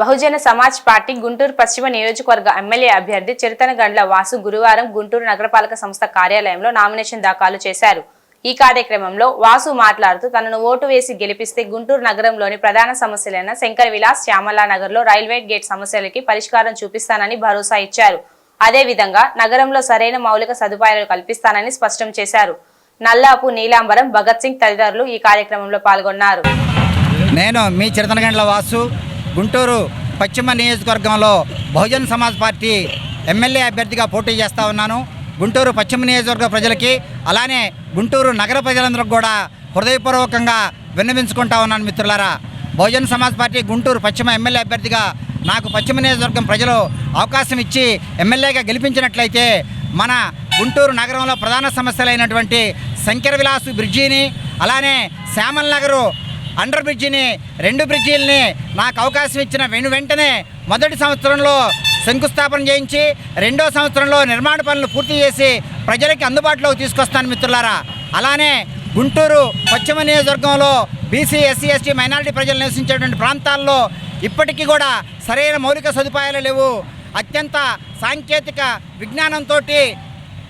Bahujan Samaj party Guntur పశ్చిమ నియోజకవర్గ MLA అభ్యర్థి చిరతనగండ్ల వాసు గురువారం గుంటూరు నగరపాలక సంస్థ కార్యాలయంలో నామినేషన్ దాఖలు చేశారు. ఈ కార్యక్రమంలో వాసు మాట్లాడుతూ తనను ఓటు వేసి గెలిపిస్తే గుంటూరు నగరంలోని ప్రధాన సమస్యలైన శంకర్ విలాస్ శ్యామలా నగర్లో రైల్వే గేట్ సమస్యలకి పరిష్కారం చూపిస్తానని భరోసా ఇచ్చారు. అదేవిధంగా నగరంలో సరైన మౌలిక సదుపాయాలు కల్పిస్తానని స్పష్టం చేశారు. నల్లాపు నీలాంబరం భగత్ సింగ్ తదితరులు ఈ కార్యక్రమంలో పాల్గొన్నారు. నేను మీ చిరతనగండ్ల వాసు గుంటూరు పశ్చిమ నియోజకవర్గంలో బహుజన్ సమాజ్ పార్టీ ఎమ్మెల్యే అభ్యర్థిగా పోటీ చేస్తూ ఉన్నాను. గుంటూరు పశ్చిమ నియోజకవర్గ ప్రజలకి అలానే గుంటూరు నగర ప్రజలందరికీ కూడా హృదయపూర్వకంగా విన్నవించుకుంటా ఉన్నాను మిత్రులారా. బహుజన్ సమాజ్ పార్టీ గుంటూరు పశ్చిమ ఎమ్మెల్యే అభ్యర్థిగా నాకు పశ్చిమ నియోజకవర్గం ప్రజలు అవకాశం ఇచ్చి ఎమ్మెల్యేగా గెలిపించినట్లయితే మన గుంటూరు నగరంలో ప్రధాన సమస్యలైనటువంటి శంకర విలాసు బ్రిడ్జిని అలానే శ్యామల్ నగరు అండర్ బ్రిడ్జిని రెండు బ్రిడ్జీలని నాకు అవకాశం ఇచ్చిన వెను వెంటనే మొదటి సంవత్సరంలో శంకుస్థాపన చేయించి రెండో సంవత్సరంలో నిర్మాణ పనులు పూర్తి చేసి ప్రజలకి అందుబాటులోకి తీసుకొస్తాను మిత్రులారా. అలానే గుంటూరు పశ్చిమ నియోజకవర్గంలో బీసీ ఎస్సీ ఎస్టీ మైనారిటీ ప్రజలు నివసించేటువంటి ప్రాంతాల్లో ఇప్పటికీ కూడా సరైన మౌలిక సదుపాయాలు లేవు. అత్యంత సాంకేతిక విజ్ఞానంతో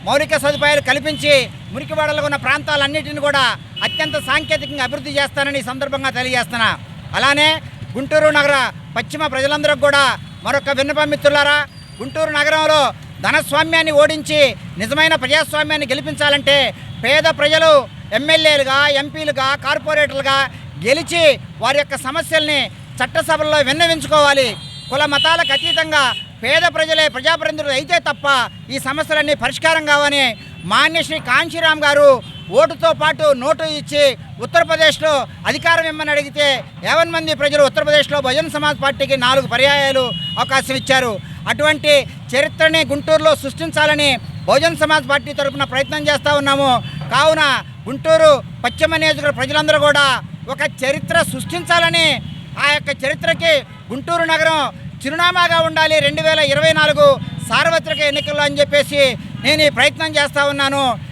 మౌలిక సదుపాయాలు కల్పించి మురికివాడలో ఉన్న ప్రాంతాలన్నింటిని కూడా అత్యంత సాంకేతికంగా అభివృద్ధి చేస్తానని ఈ సందర్భంగా తెలియజేస్తున్నా. అలానే గుంటూరు నగర పశ్చిమ ప్రజలందరికీ కూడా మరొక విన్నపం మిత్రులారా గుంటూరు నగరంలో ధనస్వామ్యాన్ని ఓడించి నిజమైన ప్రజాస్వామ్యాన్ని గెలిపించాలంటే పేద ప్రజలు ఎమ్మెల్యేలుగా ఎంపీలుగా కార్పొరేటర్లుగా గెలిచి వారి యొక్క సమస్యల్ని చట్టసభల్లో విన్నవించుకోవాలి. కుల మతాలకు అతీతంగా పేద ప్రజలే ప్రజాప్రతినిధులు అయితే తప్ప ఈ సమస్యలన్నీ పరిష్కారం కావని మాన్యశ్రీ కాంశీరామ్ గారు ఓటుతో పాటు నోటు ఇచ్చి ఉత్తరప్రదేశ్లో అధికారం ఇమ్మని అడిగితే యావన్ మంది ప్రజలు ఉత్తరప్రదేశ్లో బహుజన్ సమాజ్ పార్టీకి నాలుగు పర్యాయాలు అవకాశం ఇచ్చారు. అటువంటి చరిత్రని గుంటూరులో సృష్టించాలని బహుజన్ సమాజ్ పార్టీ తరఫున ప్రయత్నం చేస్తూ ఉన్నాము. కావున గుంటూరు పశ్చిమ నియోజకవర్గ ప్రజలందరూ కూడా ఒక చరిత్ర సృష్టించాలని ఆ యొక్క చరిత్రకి గుంటూరు నగరం చిరునామాగా ఉండాలి. రెండు వేల ఇరవై నాలుగు సార్వత్రిక ఎన్నికల్లో అని చెప్పేసి నేను ఈ ప్రయత్నం చేస్తూ ఉన్నాను.